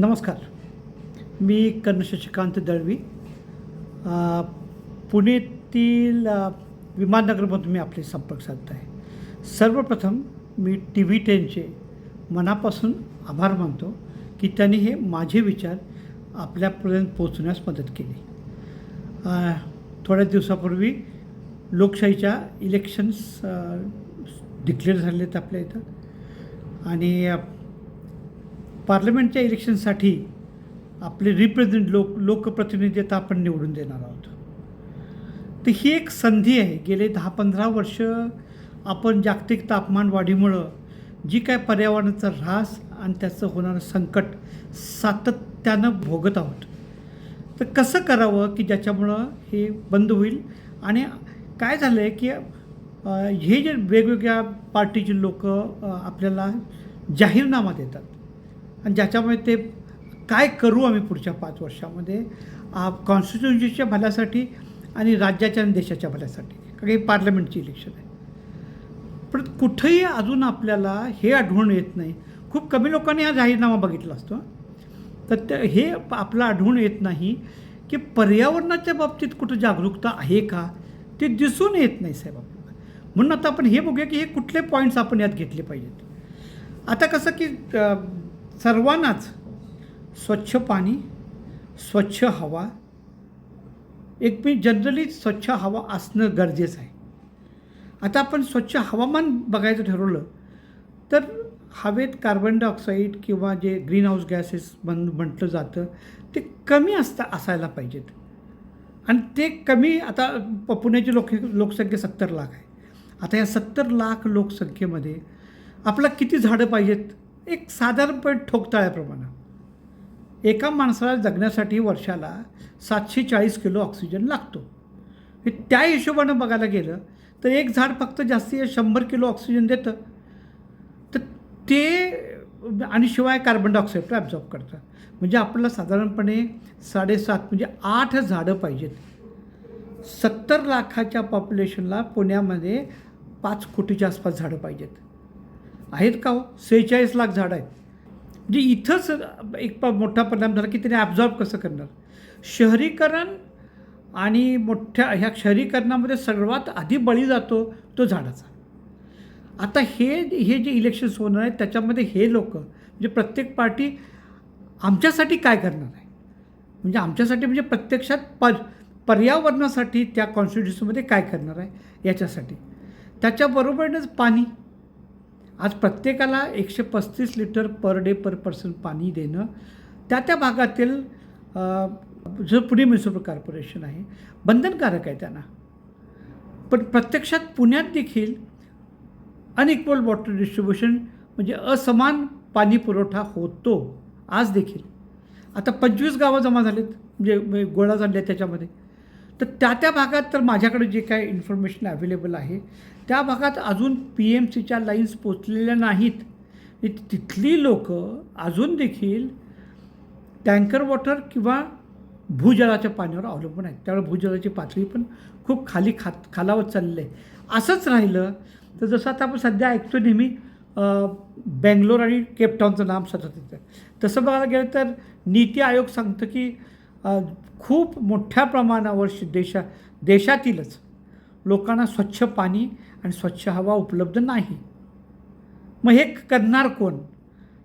नमस्कार. मी कर्ण शशिकांत दळवी. पुणेतील विमाननगरमधून मी आपले संपर्क साधत आहे सर्वप्रथम मी टी व्ही टेनचे मनापासून आभार मानतो की त्यांनी हे माझे विचार आपल्यापर्यंत पोहोचण्यास मदत केली. थोड्या दिवसापूर्वी लोकशाहीच्या इलेक्शन्स डिक्लेअर झाले आहेत आपल्या इथं. आणि पार्लमेंटच्या इलेक्शनसाठी आपले रिप्रेझेंट लोक लोकप्रतिनिधी आता आपण निवडून देणार आहोत. तर ही एक संधी आहे. गेले दहा पंधरा वर्ष आपण जागतिक तापमान वाढीमुळं जी काय पर्यावरणाचा ऱ्हास आणि त्याचं होणारं संकट सातत्यानं भोगत आहोत. तर कसं करावं की ज्याच्यामुळं हे बंद होईल? आणि काय झालं आहे की हे जे वेगवेगळ्या पार्टीचे लोक आपल्याला जाहीरनामा देतात. आणि ज्याच्यामुळे ते काय करू आम्ही पुढच्या पाच वर्षामध्ये? कॉन्स्टिट्युन्सीच्या भल्यासाठी आणि राज्याच्या आणि देशाच्या भल्यासाठी. कारण हे पार्लमेंटची इलेक्शन आहे. पण कुठंही अजून आपल्याला हे आढळून येत नाही. खूप कमी लोकांनी हा जाहीरनामा बघितला असतो. तर ते हे आपलं आढळून येत नाही की पर्यावरणाच्या बाबतीत कुठं जागरूकता आहे का? ते दिसून येत नाही साहेब आपल्याला. म्हणून आता आपण हे बघूया की हे कुठले पॉईंट्स आपण यात घेतले पाहिजेत. आता कसं की सर्वांनाच स्वच्छ पाणी स्वच्छ हवा. एक मी जनरली स्वच्छ हवा असणं गरजेचं आहे. आता आपण स्वच्छ हवामान बघायचं ठरवलं तर हवेत कार्बन डायऑक्साईड किंवा जे ग्रीन हाऊस गॅसेस म्हण म्हटलं जातं ते कमी असता असायला पाहिजेत. आणि ते कमी आता पुण्याची लोक लोकसंख्या सत्तर लाख आहे. आता या सत्तर लाख लोकसंख्येमध्ये आपला किती झाडं पाहिजेत? एक साधारणपणे ठोकताळ्याप्रमाणे. एका माणसाला जगण्यासाठी वर्षाला सातशे चाळीस किलो ऑक्सिजन लागतो. हे त्या हिशोबानं बघायला गेलं तर एक झाड फक्त जास्ती शंभर किलो ऑक्सिजन देतं. तर ते आणि शिवाय कार्बन डायऑक्साईड ॲब्झॉर्ब करतं म्हणजे आपल्याला साधारणपणे साडेसात म्हणजे आठ झाडं पाहिजेत. सत्तर लाखाच्या पॉप्युलेशनला पुण्यामध्ये पाच कोटीच्या आसपास झाडं पाहिजेत. आहेत का हो? सेहेचाळीस लाख झाडं आहेत. म्हणजे इथंच एक प मोठा परिणाम झाला की त्याने ॲब्झॉर्ब कसं करणार? शहरीकरण आणि मोठ्या ह्या शहरीकरणामध्ये सर्वात आधी बळी जातो तो झाडाचा. आता हे हे जे इलेक्शन्स होणार आहेत त्याच्यामध्ये हे लोक म्हणजे प्रत्येक पार्टी आमच्यासाठी काय करणार आहे? म्हणजे आमच्यासाठी म्हणजे प्रत्यक्षात पर पर्यावरणासाठी त्या कॉन्स्टिट्युशनमध्ये काय करणार आहे? याच्यासाठी. त्याच्याबरोबरच पाणी. आज प्रत्येकाला एकशे पस्तीस litre per day per person पाणी देणं त्या त्या भागातील जो पुणे म्युन्सिपल कॉर्पोरेशन आहे बंधनकारक आहे त्यांना. पण प्रत्यक्षात पुण्यात देखील अनइक्वल वॉटर डिस्ट्रीब्युशन म्हणजे असमान पाणी पुरवठा होतो आज देखील. आता पंचवीस गावं जमा झालीत म्हणजे-, म्हणजे गोळा झाले त्याच्यामध्ये. तर त्या त्या भागात तर माझ्याकडे जे काय इन्फॉर्मेशन अवेलेबल आहे त्या भागात अजून पी एम सीच्या लाईन्स पोचलेल्या नाहीत. तिथली लोक अजून देखील टँकर वॉटर किंवा भूजलाच्या पाण्यावर अवलंबून आहेत. त्यामुळे भूजलाची पातळी पण खूप खाली खा खालावत चालली आहे. असंच राहिलं तर जसं आता आपण सध्या ऐकतो नेहमी बेंगलोर आणि केपटाऊनचं नाम सतत येतं. तसं बघायला गेलं तर नीती आयोग सांगतं की खूप मोठ्या प्रमाणावर देशा देशातीलच लोकांना स्वच्छ पाणी आणि स्वच्छ हवा उपलब्ध नाही. मग हे करणार कोण?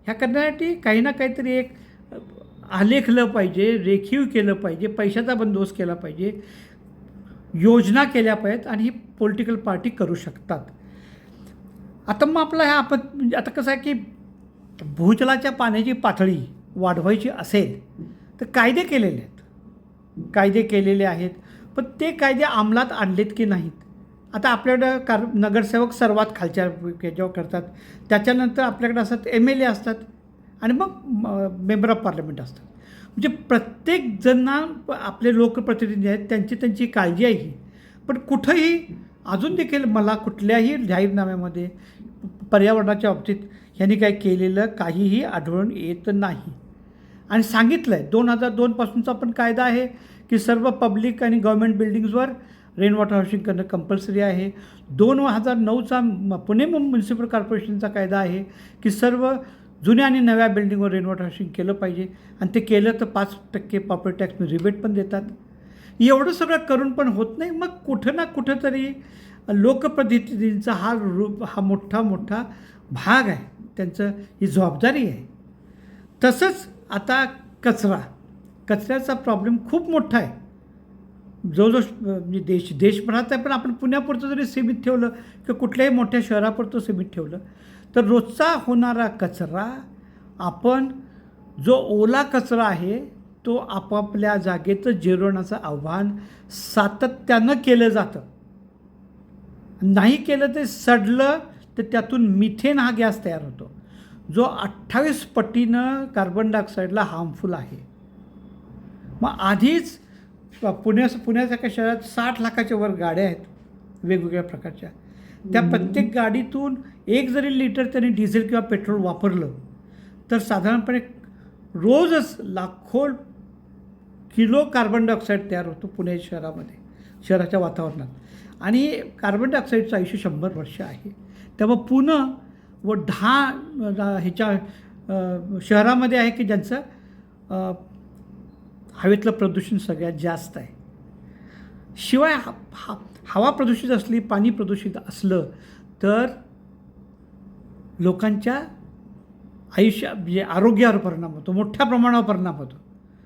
ह्या करण्यासाठी काही ना काहीतरी एक आलेखलं पाहिजे रेखीव केलं पाहिजे पैशाचा बंदोबस्त केला पाहिजे योजना केल्या पाहिजेत आणि ही पॉलिटिकल पार्टी करू शकतात. आता मग आपला ह्या आपण म्हणजे आता कसं आहे की भूजलाच्या पाण्याची पातळी वाढवायची असेल तर कायदे केलेले आहेत. कायदे केलेले आहेत. पण ते कायदे अंमलात आणलेत की नाहीत? आता आपल्याकडं कार नगरसेवक सर्वात खालच्या ह्याच्यावर करतात. त्याच्यानंतर आपल्याकडे असतात एम एल ए असतात आणि मग मेंबर ऑफ पार्लमेंट असतात. म्हणजे प्रत्येक जणांना आपले लोकप्रतिनिधी आहेत त्यांची त्यांची काळजी आहे ही. पण कुठंही अजून देखील मला कुठल्याही जाहीरनाम्यामध्ये पर्यावरणाच्या बाबतीत ह्यांनी काय केलेलं काहीही आढळून येत नाही. आणि सांगितलं आहे दोन हजार दोनपासूनचा पण कायदा आहे की सर्व पब्लिक आणि गव्हर्मेंट बिल्डिंग्सवर रेन वॉटर हार्वेस्टिंग करणं कंपल्सरी आहे. दोन हजार नऊचा म- पुणे म्युन्सिपल कॉर्पोरेशनचा कायदा आहे की सर्व जुन्या आणि नव्या बिल्डिंगवर रेन वॉटर हार्वेस्टिंग केलं पाहिजे. आणि ते केलं तर पाच टक्के प्रॉपर्टी टॅक्स रिबेट पण देतात. एवढं सगळं करून पण होत नाही. मग कुठं ना कुठंतरी लोकप्रतिनिधींचा हा रूप हा मोठा मोठा भाग आहे. त्यांचं ही जबाबदारी आहे. तसंच आता कचरा. कचऱ्याचा प्रॉब्लेम खूप मोठा आहे. जो म्हणजे देश देशभरात आहे पण आपण पुण्यापुरतं जरी सीमित ठेवलं किंवा कुठल्याही मोठ्या शहरापुरतं सीमित ठेवलं तर रोजचा होणारा कचरा आपण जो ओला कचरा आहे तो आपापल्या जागेचं जिरवण्याचं आव्हान सातत्यानं केलं जातं. नाही केलं ते सडलं तर त्यातून मिथेन हा गॅस तयार होतो. जो अठ्ठावीस पटीनं कार्बन डायऑक्साईडला हार्मफुल आहे. मग आधीच पुण्या पुण्यासारख्या शहरात साठ लाखाच्या वर गाड्या आहेत वेगवेगळ्या प्रकारच्या. त्या प्रत्येक गाडीतून एक जरी लिटर त्यांनी डिझेल किंवा पेट्रोल वापरलं तर साधारणपणे रोजच लाखो किलो कार्बन डायऑक्साईड तयार होतो पुणे शहरामध्ये शहराच्या वातावरणात. आणि कार्बन डायऑक्साईडचं आयुष्य शंभर वर्ष आहे. त्यामुळं पुणे व दहा ह्याच्या शहरामध्ये आहे की ज्यांचं हवेतलं प्रदूषण सगळ्यात जास्त आहे. शिवाय हा हा हवा प्रदूषित असली पाणी प्रदूषित असलं तर लोकांच्या आयुष्या म्हणजे आरोग्यावर परिणाम होतो मोठ्या प्रमाणावर परिणाम होतो.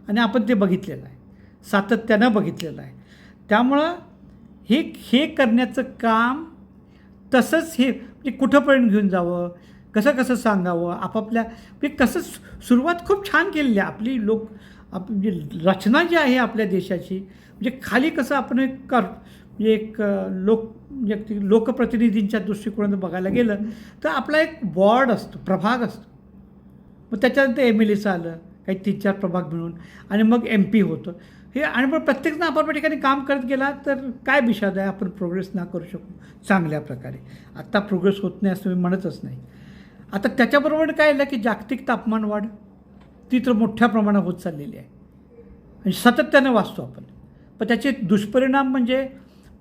आणि आपण ते बघितलेलं आहे. सातत्यानं बघितलेलं आहे. त्यामुळं हे हे करण्याचं काम तसंच हे म्हणजे कुठंपर्यंत घेऊन जावं कसं कसं सांगावं आपापल्या म्हणजे कसं सु- सुरुवात खूप छान केलेली आहे. आपली लोक आप म्हणजे रचना जी आहे आपल्या देशाची म्हणजे खाली कसं आपण एक कर म्हणजे एक लोक म्हणजे एक लोकप्रतिनिधींच्या दृष्टिकोनातून बघायला गेलं तर आपला एक वॉर्ड असतो प्रभाग असतो. मग त्याच्यानंतर एम एल एचं आलं काही तीन चार प्रभाग मिळून आणि मग एम पी होतं. हे आणि पण प्रत्येकजण आपण ठिकाणी काम करत गेला तर काय विषाद आहे? आपण प्रोग्रेस ना करू शकू. चांगल्या प्रकारे. आत्ता प्रोग्रेस होत नाही असं मी म्हणतच नाही. आता त्याच्याबरोबर काय आलं की जागतिक तापमान वाढ ती तर मोठ्या प्रमाणात होत चाललेली आहे. आणि सातत्यानं वाचतो आपण. पण त्याचे दुष्परिणाम म्हणजे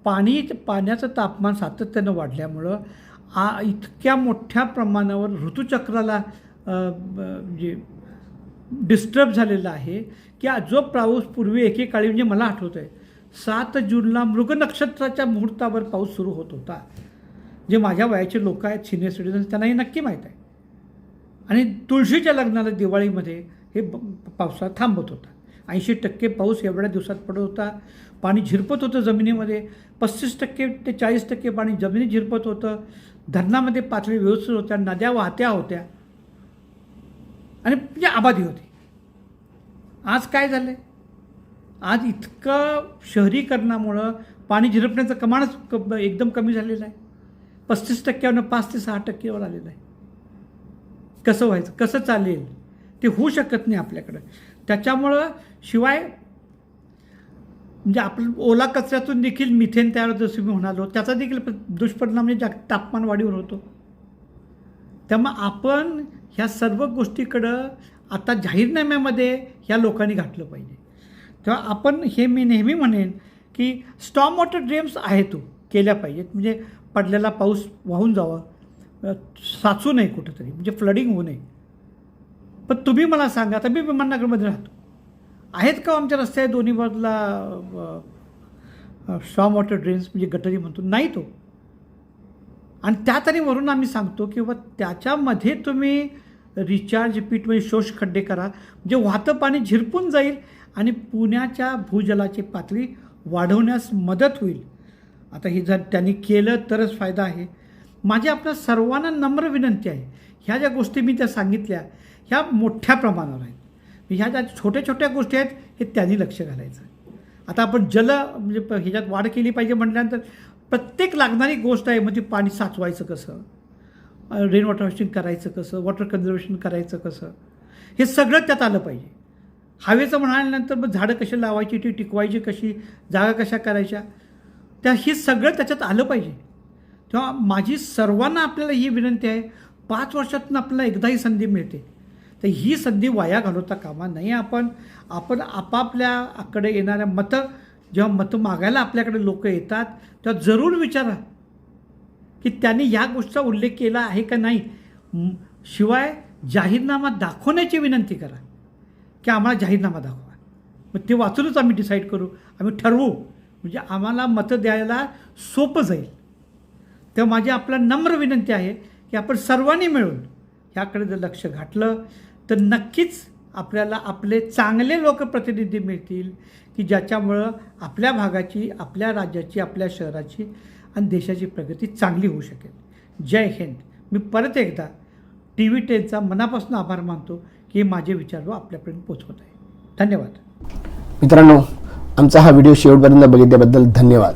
पाणी पाण्याचं तापमान सातत्यानं वाढल्यामुळं आ इतक्या मोठ्या प्रमाणावर ऋतुचक्राला जे म्हणजे डिस्टर्ब झालेला आहे की जो पाऊस पूर्वी एकेकाळी म्हणजे मला आठवतं आहे सात जूनला मृग नक्षत्राच्या मुहूर्तावर पाऊस सुरू होत होता. जे माझ्या वयाचे लोक आहेत सिनियर सिटीजन्स त्यांना हे नक्की माहीत आहे. आणि तुळशीच्या लग्नाला दिवाळीमध्ये हे ब- पावसाळा थांबत होता. ऐंशी टक्के पाऊस एवढ्या दिवसात पडत होता. पाणी झिरपत होतं जमिनीमध्ये. पस्तीस टक्के ते चाळीस टक्के पाणी जमिनीत झिरपत होतं. धरणामध्ये पातळी व्यवस्थित होत्या. नद्या वाहत्या होत्या. आणि म्हणजे आबादी होती. आज काय झालं आज इतकं शहरीकरणामुळं पाणी झिरपण्याचं प्रमाणच क एकदम कमी झालेलं आहे. पस्तीस टक्क्यावरनं पाच ते सहा टक्क्यावर आलेलं आहे. कसं व्हायचं? कसं चालेल? ते होऊ शकत नाही आपल्याकडं. त्याच्यामुळं शिवाय म्हणजे आपलं ओला कचऱ्यातून देखील मिथेन तयार होतं जसं मी म्हणालो. त्याचा देखील दुष्परिणाम म्हणजे जाग तापमान वाढीवर होतो. त्यामुळं आपण ह्या सर्व गोष्टीकडं आता जाहीरनाम्यामध्ये ह्या लोकांनी घातलं पाहिजे. तेव्हा आपण हे मी नेहमी म्हणेन की स्टॉम वॉटर ड्रेम्स आहे तो केल्या पाहिजेत. म्हणजे पडलेला पाऊस वाहून जावा साचू नये कुठंतरी म्हणजे फ्लडिंग होऊ नये. पण तुम्ही मला सांगा आता मी विमाननगरमध्ये राहतो. आहेत का आमच्या रस्त्या दोन्ही बाजूला स्टॉम वॉटर ड्रेन्स म्हणजे गटरी म्हणतो? नाही तो. आणि त्या तरी वरून आम्ही सांगतो की बाबा त्याच्यामध्ये तुम्ही रिचार्ज पीठ म्हणजे शोष खड्डे करा म्हणजे वाहतं पाणी झिरपून जाईल आणि पुण्याच्या भूजलाची पातळी वाढवण्यास मदत होईल. आता हे जर त्यांनी केलं तरच फायदा आहे. माझी आपल्या सर्वांना नम्र विनंती आहे ह्या ज्या गोष्टी मी त्या सांगितल्या ह्या मोठ्या प्रमाणावर आहेत. ह्या ज्या छोट्या छोट्या गोष्टी आहेत हे त्यांनी लक्ष घालायचं. आता आपण जल म्हणजे ह्याच्यात वाढ केली पाहिजे म्हटल्यानंतर प्रत्येक लागणारी गोष्ट आहे म्हणजे पाणी साचवायचं कसं? रेन वॉटर हार्वेस्टिंग करायचं कसं? वॉटर कन्झर्वेशन करायचं कसं? हे सगळं त्यात आलं पाहिजे. हवेचं म्हणाल्यानंतर मग झाडं कशी लावायची ती टिकवायची कशी जागा कशा करायच्या? त्या हे सगळं त्याच्यात आलं पाहिजे. तेव्हा माझी सर्वांना आपल्याला ही विनंती आहे पाच वर्षातून आपल्याला एकदा ही संधी मिळते. तर ही संधी वाया घालवता कामा नाही आपण. आपण आपापल्याकडे येणाऱ्या मतं जेव्हा मतं मागायला आपल्याकडे लोक येतात तेव्हा जरूर विचारा की त्यांनी ह्या गोष्टीचा उल्लेख केला आहे का नाही. शिवाय जाहीरनामा दाखवण्याची विनंती करा की आम्हाला जाहीरनामा दाखवा. मग ते वाचूनच आम्ही डिसाईड करू. आम्ही ठरवू. म्हणजे आम्हाला मतं द्यायला सोपं जाईल. तेव्हा माझी आपला नम्र विनंती आहे की आपण सर्वांनी मिळून ह्याकडे जर लक्ष घातलं तर नक्कीच आपल्याला आपले चांगले लोकप्रतिनिधी मिळतील की ज्याच्यामुळं आपल्या भागाची आपल्या राज्याची आपल्या शहराची आणि देशाची प्रगती चांगली होऊ शकेल. जय हिंद. मी परत एकदा टी व्ही टेनचा मनापासून आभार मानतो की माझे विचार आपल्यापर्यंत पोचवत आहे. धन्यवाद. मित्रांनो आमचा हा व्हिडिओ शेवटपर्यंत बघितल्याबद्दल धन्यवाद.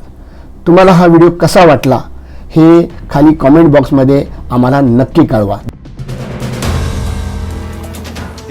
तुम्हाला हा व्हिडिओ कसा वाटला हे खाली कॉमेंट बॉक्समध्ये आम्हाला नक्की कळवा.